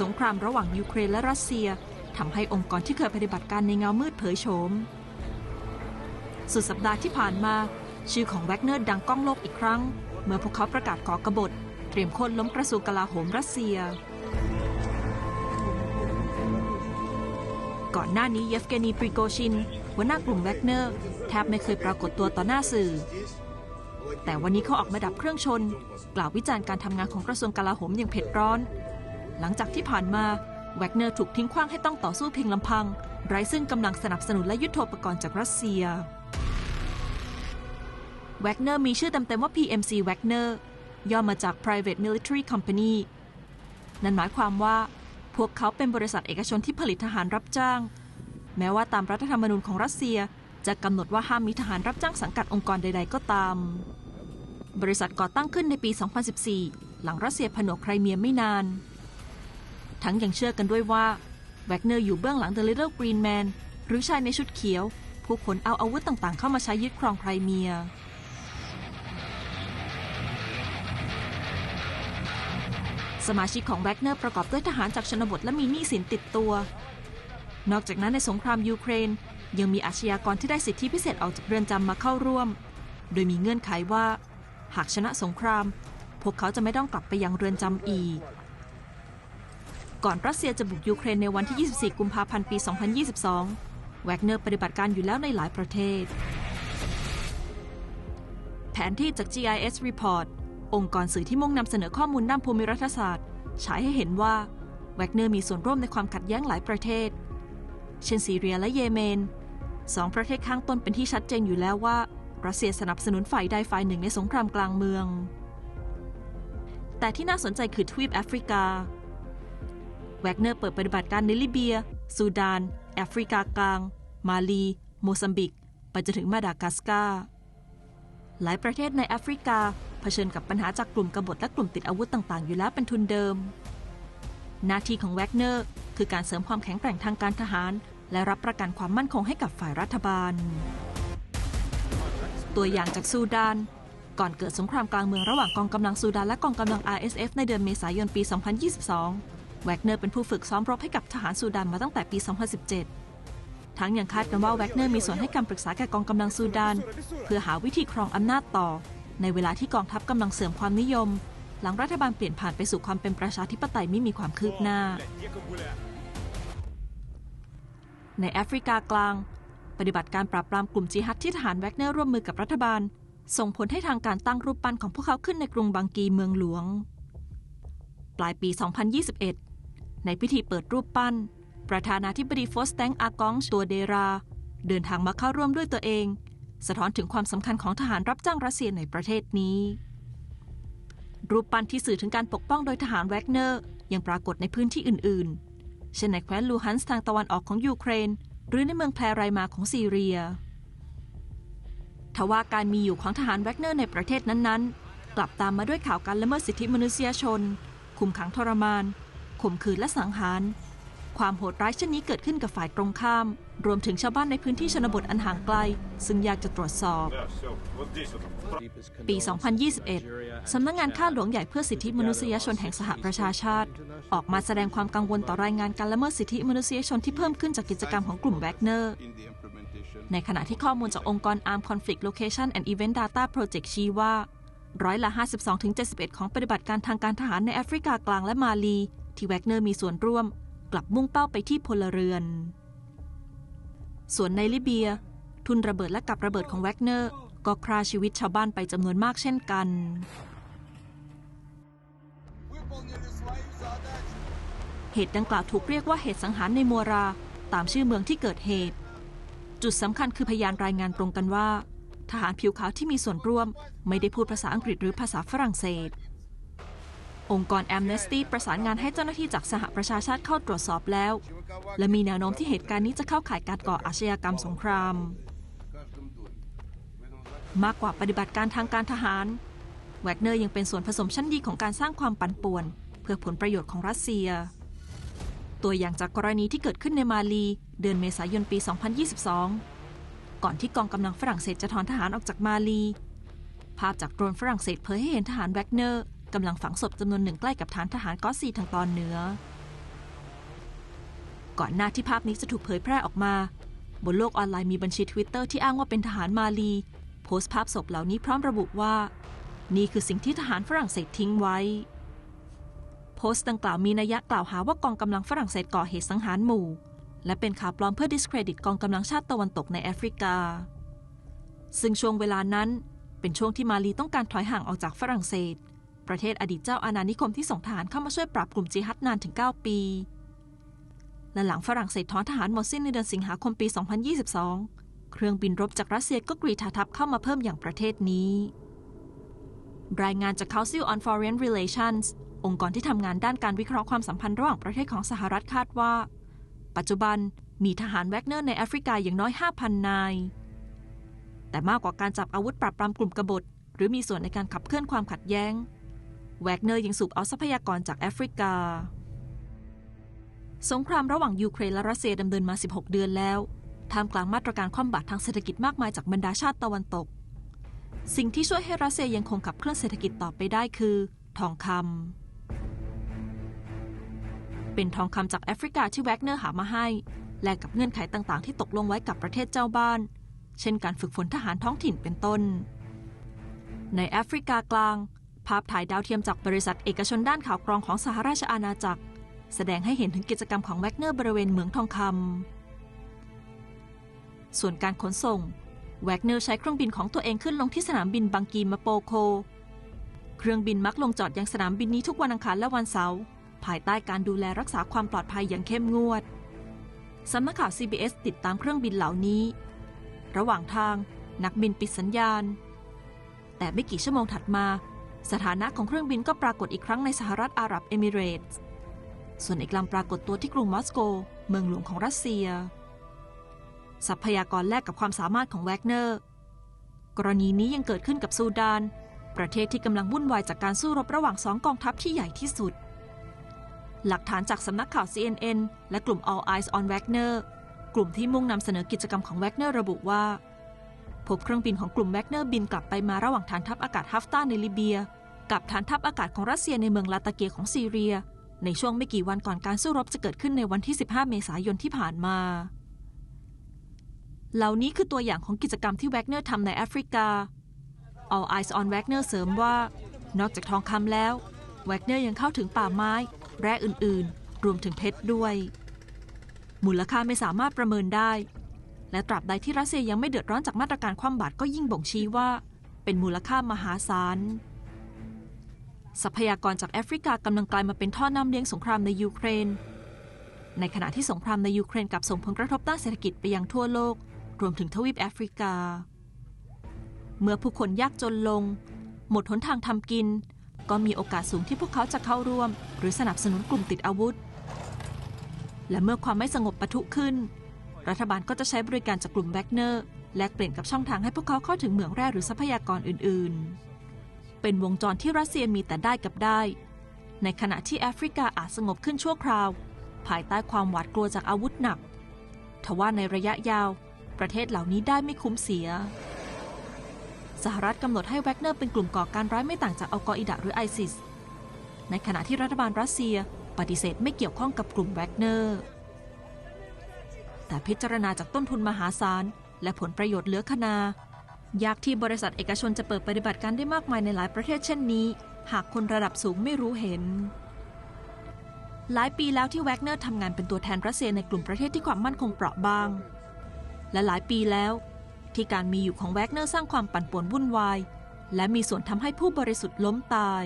สงครามระหว่างยูเครนและรัสเซียทำให้องค์กรที่เคยปฏิบัติการในเงามืดเผยโฉม สุดสัปดาห์ที่ผ่านมา ชื่อของแวกเนอร์ดังก้องโลกอีกครั้ง เมื่อพวกเขาประกาศก่อกบฏ เตรียมค่นล้มกระทรวงกลาโหมรัสเซีย ก่อนหน้านี้เยฟเกนีปริโกชินหัวหน้ากลุ่มแวกเนอร์แทบไม่เคยปรากฏตัวต่อหน้าสื่อ แต่วันนี้เขาออกมาดับเครื่องชน กล่าววิจารณ์การทำงานของกระทรวงกลาโหมอย่างเผ็ดร้อน หลังจากที่ผ่านมาแวกเนอร์ถูกทิ้งขว้างให้ต้องต่อสู้เพียงลำพัง ไร้ซึ่งกำลังสนับสนุนและยุทโธปกรณ์จากรัสเซียแวกเนอร์มีชื่อเต็มๆว่า PMC Wagner ย่อมาจาก Private Military Company นั่นหมายความว่า พวกเขาเป็นบริษัทเอกชนที่ผลิตทหารรับจ้าง แม้ว่าตามรัฐธรรมนูญของรัสเซียจะกำหนดว่าห้ามมีทหารรับจ้างสังกัดองค์กรใด ๆ ก็ตาม บริษัทก่อตั้งขึ้นในปี 2014 หลังรัสเซียผนวกไครเมียไม่นาน ทั้งยังเชื่อกันด้วยว่าแวกเนอร์อยู่เบื้องหลัง The Little Green Man หรือชายในชุดเขียว ผู้ขนเอาอาวุธต่างๆ เข้ามาใช้ยึดครองไครเมีย สมาชิกของแวกเนอร์ประกอบด้วยทหารจากชนบทและมีหนี้สินติดตัว นอกจากนั้นในสงครามยูเครน ยังมีอาชญากรที่ได้สิทธิพิเศษออกจากเรือนจำมาเข้าร่วม โดยมีเงื่อนไขว่า หากชนะสงคราม พวกเขาจะไม่ต้องกลับไปยังเรือนจำอีก ก่อนรัสเซียจะบุกยูเครนในวันที่ 24 กุมภาพันธ์ปี 2022 แวกเนอร์ปฏิบัติการอยู่แล้วในหลายประเทศ แผนที่จาก GIS Report องค์กรสื่อที่มุ่งนำเสนอข้อมูลด้านภูมิรัฐศาสตร์ ฉายให้เห็นว่าแวกเนอร์มีส่วนร่วมในความขัดแย้งหลายประเทศ เช่นซีเรียและเยเมนสองประเทศข้างต้นเป็นที่ชัดเจนอยู่แล้วว่ารัสเซียสนับสนุนฝ่ายใดฝ่ายหนึ่งในสงครามกลางเมือง แต่ที่น่าสนใจคือทวีปแอฟริกา แวกเนอร์เปิดปฏิบัติการในลิเบีย ซูดาน แอฟริกากลาง มาลี โมซัมบิก ไปจนถึงมาดากัสการ์ หลายประเทศในแอฟริกาเผชิญกับปัญหาจากกลุ่มกบฏและกลุ่มติดอาวุธต่าง ๆ อยู่แล้วเป็นทุนเดิม หน้าที่ของแวกเนอร์คือการเสริมความแข็งแกร่งทางการทหาร และรับประกันความมั่นคงให้กับฝ่ายรัฐบาล ตัวอย่างจากซูดาน ก่อนเกิดสงครามกลางเมืองระหว่างกองกำลังซูดานและกองกำลัง RSF ในเดือนเมษายนปี 2022 แวกเนอร์เป็นผู้ฝึกซ้อมรบให้กับทหารซูดานมาตั้งแต่ปี 2017 ทั้งยังคาดกันว่าแวกเนอร์มีส่วนให้คำปรึกษาแก่กองกำลังซูดาน เพื่อหาวิธีครองอำนาจต่อ ในเวลาที่กองทัพกำลังเสริมความนิยม หลังรัฐบาลเปลี่ยนผ่านไปสู่ความเป็นประชาธิปไตยไม่มีความคืบหน้า ในแอฟริกากลาง ปฏิบัติการปราบปรามกลุ่มจิฮัดที่ทหารแวกเนอร์ร่วมมือกับรัฐบาล ส่งผลให้ทางการตั้งรูปปั้นของพวกเขาขึ้นในกรุงบังกีเมืองหลวง ปลายปี 2021 ในพิธีเปิดรูปปั้น ประธานาธิบดีโฟสแตงอากองตัวเดรา เดินทางมาเข้าร่วมด้วยตัวเอง สะท้อนถึงความสำคัญของทหารรับจ้างรัสเซียในประเทศนี้ รูปปั้นที่สื่อถึงการปกป้องโดยทหารแวกเนอร์ ยังปรากฏในพื้นที่อื่นๆ เช่นในแคว้นลูฮันส์ทางตะวันออกของยูเครน หรือในเมืองแพรไรมาของซีเรียทว่าการมีอยู่ของทหารแวกเนอร์ในประเทศนั้นๆ กลับตามมาด้วยข่าวการละเมิดสิทธิมนุษยชน คุมขังทรมาน ข่มขืนและสังหาร ความโหดร้ายเช่นนี้เกิดขึ้นกับฝ่ายตรงข้าม รวมถึงชาวบ้านในพื้นที่ชนบทอันห่างไกล ซึ่งยากจะตรวจสอบ ปี 2021 สำนักงงานข้าหลวงใหญ่เพื่อสิทธิมนุษยชนแห่งสหประชาชาติ ออกมาแสดงความกังวลต่อรายงานการละเมิดสิทธิมนุษยชนที่เพิ่มขึ้นจากกิจกรรมของกลุ่มแวกเนอร์ในขณะที่ข้อมูลจากองค์กร Arm Conflict Location and Event Data Project ชี้ว่าร้อยละ 52-71 ของปฏิบัติการทางการทหารในแอฟริกากลางและมาลี ที่แวกเนอร์มีส่วนร่วมกลับมุ่งเป้าไปที่พลเรือน ส่วนในลิเบีย ทุนระเบิดและกับระเบิดของแวกเนอร์ก็ฆ่าชีวิตชาวบ้านไปจำนวนมากเช่นกัน เหตุดังกล่าวถูกเรียกว่าเหตุสังหารในมัวรา ตามชื่อเมืองที่เกิดเหตุ จุดสำคัญคือพยานรายงานตรงกันว่า ทหารผิวขาวที่มีส่วนร่วม ไม่ได้พูดภาษาอังกฤษหรือภาษาฝรั่งเศส องค์กรแอมเนสตี้ประสานงานให้เจ้าหน้าที่จากสหประชาชาติเข้าตรวจสอบแล้ว และมีแนวโน้มที่เหตุการณ์นี้จะเข้าข่ายการก่ออาชญากรรมสงคราม มากกว่าปฏิบัติการทางการทหาร แวกเนอร์ยังเป็นส่วนผสมชั้นดีของการสร้างความปั่นป่วน เพื่อผลประโยชน์ของรัสเซีย ตัวอย่างจากกรณีที่เกิดขึ้นในมาลี เดือนเมษายนปี 2022 ก่อนที่กองกำลังฝรั่งเศสจะถอนทหารออกจากมาลี ภาพจากโดรนฝรั่งเศสเผยให้เห็นทหารแวกเนอร์ กำลังฝังศพจำนวนหนึ่งใกล้กับฐานทหารกอสซีทางตอนเหนือ ก่อนหน้าที่ภาพนี้จะถูกเผยแพร่ออกมา บนโลกออนไลน์มีบัญชีทวิตเตอร์ที่อ้างว่าเป็นทหารมาลี โพสต์ภาพศพเหล่านี้พร้อมระบุว่า นี่คือสิ่งที่ทหารฝรั่งเศสทิ้งไว้ โพสต์ดังกล่าวมีนัยยะกล่าวหาว่ากองกำลังฝรั่งเศสก่อเหตุสังหารหมู่ และเป็นข่าวปลอมเพื่อ discredit กองกำลังชาติตะวันตกในแอฟริกา ซึ่งช่วงเวลานั้นเป็นช่วงที่มาลีต้องการถอยห่างออกจากฝรั่งเศส ประเทศอดีตเจ้าอาณานิคมที่ส่งทหารเข้ามาช่วยปราบกลุ่มจิฮัดนานถึง 9 ปี และหลังฝรั่งเศสถอนทหารหมดสิ้นในเดือนสิงหาคมปี 2022 เครื่องบินรบจากรัสเซียก็กรีธาทัพเข้ามาเพิ่มอย่างประเทศนี้ รายงานจาก Council on Foreign Relations องค์กรที่ทำงานด้านการวิเคราะห์ความสัมพันธ์ระหว่างประเทศของสหรัฐคาดว่า ปัจจุบันมีทหารแวกเนอร์ในแอฟริกาอย่างน้อย 5,000 นาย แต่มากกว่าการจับอาวุธปราบปรามกลุ่มกบฏ หรือมีส่วนในการขับเคลื่อนความขัดแย้ง แวกเนอร์ยังสูบเอาทรัพยากรจากแอฟริกา สงครามระหว่างยูเครนและรัสเซียดำเนินมา 16 เดือนแล้วท่ามกลางมาตรการคว่ำบาตรทางเศรษฐกิจมากมายจากบรรดาชาติตะวันตก สิ่งที่ช่วยให้รัสเซียยังคงขับเคลื่อนเศรษฐกิจต่อไปได้คือ ทองคำเป็นทองคำจากแอฟริกาที่แวกเนอร์หามาให้ แลกกับเงื่อนไขต่างๆ ที่ตกลงไว้กับประเทศเจ้าบ้าน เช่นการฝึกฝนทหารท้องถิ่นเป็นต้น ในแอฟริกากลาง ภาพถ่ายดาวเทียมจากบริษัทเอกชนด้านข่าวกรองของสหราชอาณาจักร แสดงให้เห็นถึงกิจกรรมของแวกเนอร์บริเวณเหมืองทองคำส่วนการขนส่งแวกเนอร์ใช้เครื่องบินของตัวเองขึ้นลงที่สนามบินบังกีมาโปโค เครื่องบินมักลงจอดยังสนามบินนี้ทุกวันอังคารและวันเสาร์ภายใต้การดูแลรักษาความปลอดภัยอย่างเข้มงวดสำนักข่าว CBS ติดตามเครื่องบินเหล่านี้ ระหว่างทางนักบินปิดสัญญาณ แต่ไม่กี่ชั่วโมงถัดมา สถานะของเครื่องบินก็ปรากฏอีกครั้งในสหรัฐอาหรับเอมิเรตส์ส่วนอีกลำปรากฏตัวที่กรุงมอสโก เมืองหลวงของรัสเซีย ทรัพยากรแลกกับความสามารถของแวกเนอร์ กรณีนี้ยังเกิดขึ้นกับซูดาน ประเทศที่กำลังวุ่นวายจากการสู้รบระหว่างสองกองทัพที่ใหญ่ที่สุด หลักฐานจากสำนักข่าว CNN และกลุ่ม All Eyes on Wagner กลุ่มที่มุ่งนำเสนอกิจกรรมของแวกเนอร์ระบุว่า พบเครื่องบินของกลุ่มแวกเนอร์บินกลับไปมาระหว่างฐานทัพอากาศฮัฟตาในลิเบีย กับฐานทัพอากาศของรัสเซียในเมืองลาตาเกียของซีเรีย ในช่วงไม่กี่วันก่อนการสู้รบจะเกิดขึ้นในวันที่ 15 เมษายนที่ผ่านมา เหล่านี้คือตัวอย่างของกิจกรรมที่แวกเนอร์ทำในแอฟริกา All Eyes on Wagner เสริมว่า นอกจากทองคำแล้วแวกเนอร์ยังเข้าถึงป่าไม้ แร่อื่นๆ รวมถึงเพชรด้วย มูลค่าไม่สามารถประเมินได้ และตราบใดที่รัสเซียยังไม่เดือดร้อนจากมาตรการคว่ำบาตรก็ยิ่งบ่งชี้ว่า เป็นมูลค่ามหาศาล ทรัพยากรจากแอฟริกากำลังกลายมาเป็นท่อนำเลี้ยงสงครามในยูเครน ในขณะที่สงครามในยูเครนกลับส่งผลกระทบด้านเศรษฐกิจไปยังทั่วโลก รวมถึงทวีปแอฟริกา เมื่อผู้คนยากจนลง หมดหนทางทำกิน ก็มีโอกาสสูงที่พวกเขาจะเข้าร่วม หรือสนับสนุนกลุ่มติดอาวุธ และเมื่อความไม่สงบปะทุขึ้น รัฐบาลก็จะใช้บริการจากกลุ่มแบ็กเนอร์และเปลี่ยนกับช่องทางให้พวกเขาเข้าถึงเหมืองแร่หรือทรัพยากรอื่น ๆ เป็นวงจรที่รัสเซียมีแต่ได้กับได้ ในขณะที่แอฟริกาอาจสงบขึ้นชั่วคราว ภายใต้ความหวาดกลัวจากอาวุธหนักทว่าในระยะยาว ประเทศเหล่านี้ได้ไม่คุ้มเสีย สหรัฐกำหนดให้แวกเนอร์เป็นกลุ่มก่อการร้ายไม่ต่างจากอัลกออิดะหรือไอซิส ในขณะที่รัฐบาลรัสเซียปฏิเสธไม่เกี่ยวข้องกับกลุ่มแวกเนอร์ แต่พิจารณาจากต้นทุนมหาศาลและผลประโยชน์เหลือขนา ยากที่บริษัทเอกชนจะเปิดปฏิบัติการได้มากมายในหลายประเทศเช่นนี้ หากคนระดับสูงไม่รู้เห็น หลายปีแล้วที่แวกเนอร์ทำงานเป็นตัวแทนรัสเซียในกลุ่มประเทศที่ความมั่นคงเปราะบาง และหลายปีแล้ว ที่การมีอยู่ของแวกเนอร์สร้างความปั่นป่วนวุ่นวาย และมีส่วนทำให้ผู้บริสุทธิ์ล้มตาย